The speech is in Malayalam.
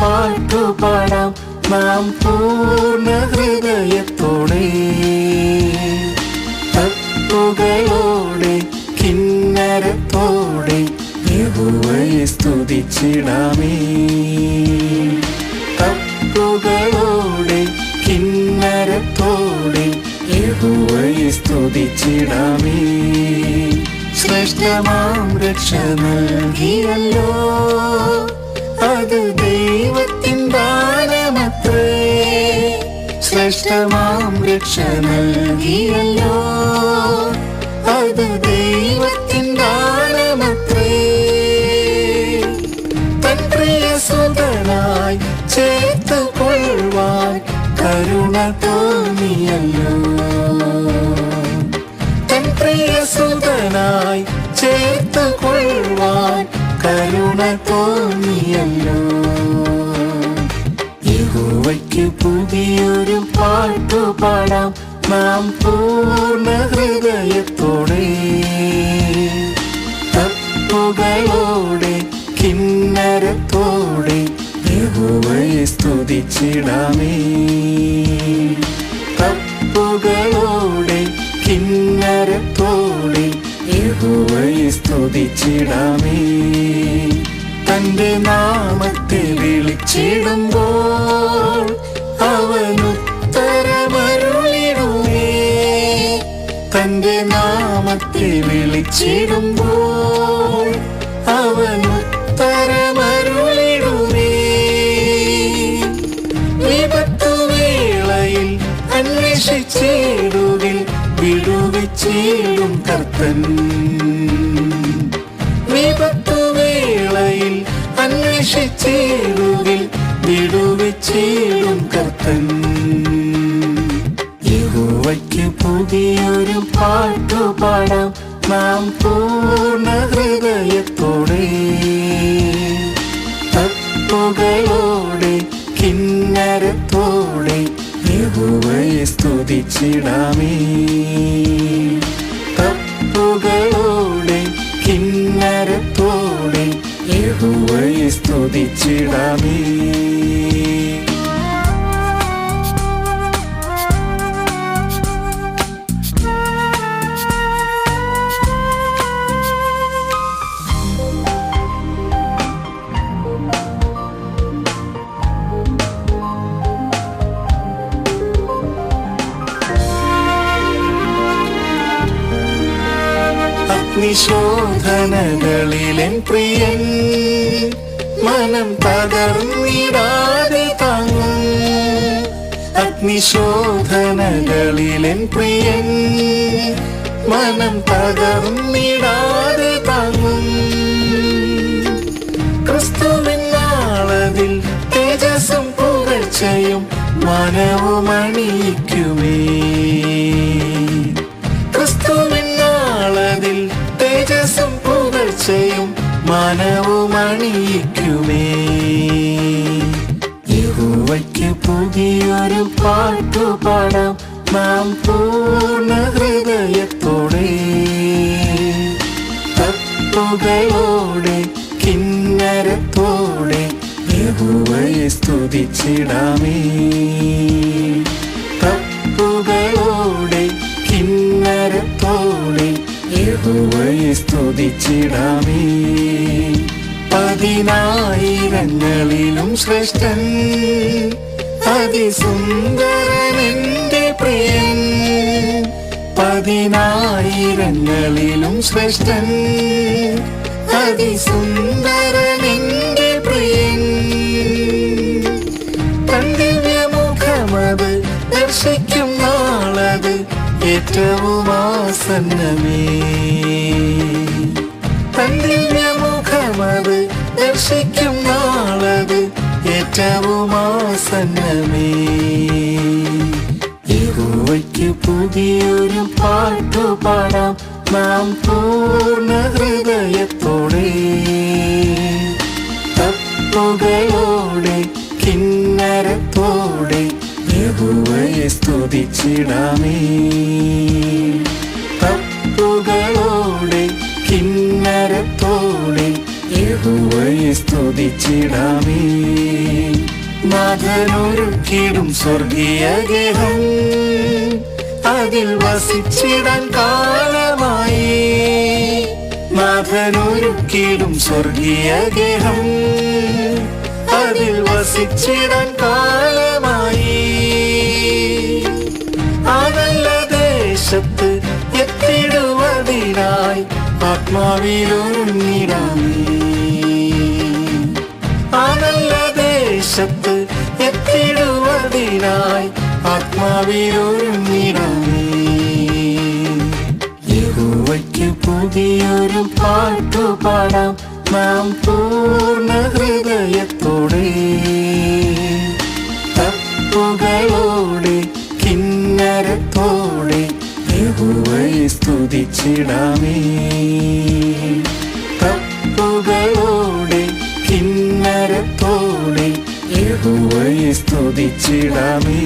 പുതിയൊരു പാട്ടു പാടാം നാം പൂർണ ഹൃദയത്തോടെ തപ്പുകളോടെ കിന്നരത്തോടെ യഹുവയെ സ്തുതിച്ചിടാമേ. തപ്പുകളോടെ കിന്നരത്തോടെ യഹുവയെ സ്തുതിച്ചിടാമേ. ശ്രേഷ്ഠമാം രക്ഷ നൽകിയല്ലോ. അത് ദൈവത്തിൻ ദാനമത്രേ. ശ്രേഷ്ഠമാം രക്ഷ നൽകിയല്ലോ. അത് ദൈവത്തിൻ ദാനമത്രേ. തൻ പ്രിയ സുതനായി ചേർത്ത് കൊള്ളുവാൻ കരുണ തോന്നിയല്ലോ. തൻ പ്രിയ സുതനായി ചേർത്ത് കൊള്ളുവാൻ കരുണ തോന്നിയല്ലോ യഹോവയ്ക്ക് പുതിയൊരു പാട്ടു പാടാം. നാം പൂർണ ഹൃദയത്തോടെ. തപ്പുകളോടെ കിന്നരത്തോടെ യഹോവയെ സ്തുതിച്ചിടാമേ. തപ്പുകളോടെ കിന്നരത്തോടെ യഹോവയെ തന്റെ നാമത്തെ വിളിച്ചിടുമ്പോൾ തന്റെ നാമത്തെ വിളിച്ചിടുമ്പോൾ അവനുത്തരമരുളിടുമേ വിടുവിച്ചിടും കർത്തൻ. വിപത്തുവേളയിൽ അന്വേഷിച്ചേടുവിൽ വിടുവിച്ചേടും കർത്തൻ. യഹോവയ്ക്ക് പുതിയൊരു പാട്ടു പാടാം. നാം പൂർണ ഹൃദയത്തോടെ. തപ്പുകളോടെ കിന്നരത്തോടെ യഹോവയെ സ്തുതിച്ചിടാമേ. സ്തുതിച്ചിടാമേ അഗ്നിശോധനകളിലെൻ പ്രിയൻ മനം തകർന്നിടാതെ താങ്ങും. അഗ്നിശോധനകളിലെൻ പ്രിയൻ. മനം തകർന്നിടാതെ താങ്ങും. ക്രിസ്തുവിനാളതിൽ തേജസ്സും പുകഴ്ചയും മനവും അണിയിക്കുമേ ക്രിസ്തുവിനാളതിൽ തേജസ്സും പുകഴ്ചയും മനവും അണിയിക്കുമേ. യഹോവയ്ക്ക് പുതിയൊരു പാട്ടുപാടാം നാം പൂർണ ഹൃദയത്തോടെ. തപ്പുകളോടെ കിന്നരത്തോടെ യഹോവയെ സ്തുതിച്ചിടാമേ. തപ്പുകളോടെ കിന്നരത്തോടെ യഹോവയെ സ്തുതിച്ചിടാമേ. പതിനായിരങ്ങളിലും ശ്രേഷ്ഠൻ അതിസുന്ദരൻ എന്റെ പ്രിയൻ. പതിനായിരങ്ങളിലും ശ്രേഷ്ഠൻ അതിസുന്ദരൻ എന്റെ പ്രിയൻ. ദിവ്യമുഖമത് ദർശിക്കും നാളത് ഏറ്റവും ആസന്നമേ ദിവ്യമുഖമത് ദർശിക്കും നാളത് ഏറ്റവും ആസന്നമേ യഹോവയ്ക്ക് പുതിയൊരു പാട്ടു പാടാം നാം പൂർണ ഹൃദയത്തോടെ. തപ്പുകളോടെ കിന്നരത്തോടെ യഹോവയെ സ്തുതിച്ചിടാമേ. തപ്പുകളോടെ കിന്നരത്തോടെ യഹോവയെ സ്തുതിച്ചിടാമേ. നാഥനൊരുക്കിടും സ്വർഗീയ ഗേഹം അതിൽ വസിച്ചിടാൻ കാലമായി. നാഥനൊരുക്കിടും സ്വർഗീയ ഗേഹം അതിൽ വസിച്ചിടാൻ കാലമായി. ദേശത്ത് എത്തിടുവതിനായി ആത്മാവിലൊരുങ്ങിടാമേ ദേശത്ത് എത്തിടുവതിനായി ആത്മാവിലൊരുങ്ങിടാമേ പുതിയൊരു പാട്ടു പാടാം നാം പൂർണ ഹൃദയത്തോടെ. തപ്പുകളോടെ കിന്നരത്തോടെ യഹോവയെ സ്തുതിച്ചിടാമേ. തപ്പുകളോടെ കിന്നരത്തോടെ യഹുവൈ സ്തുതിച്ചിടാമേ.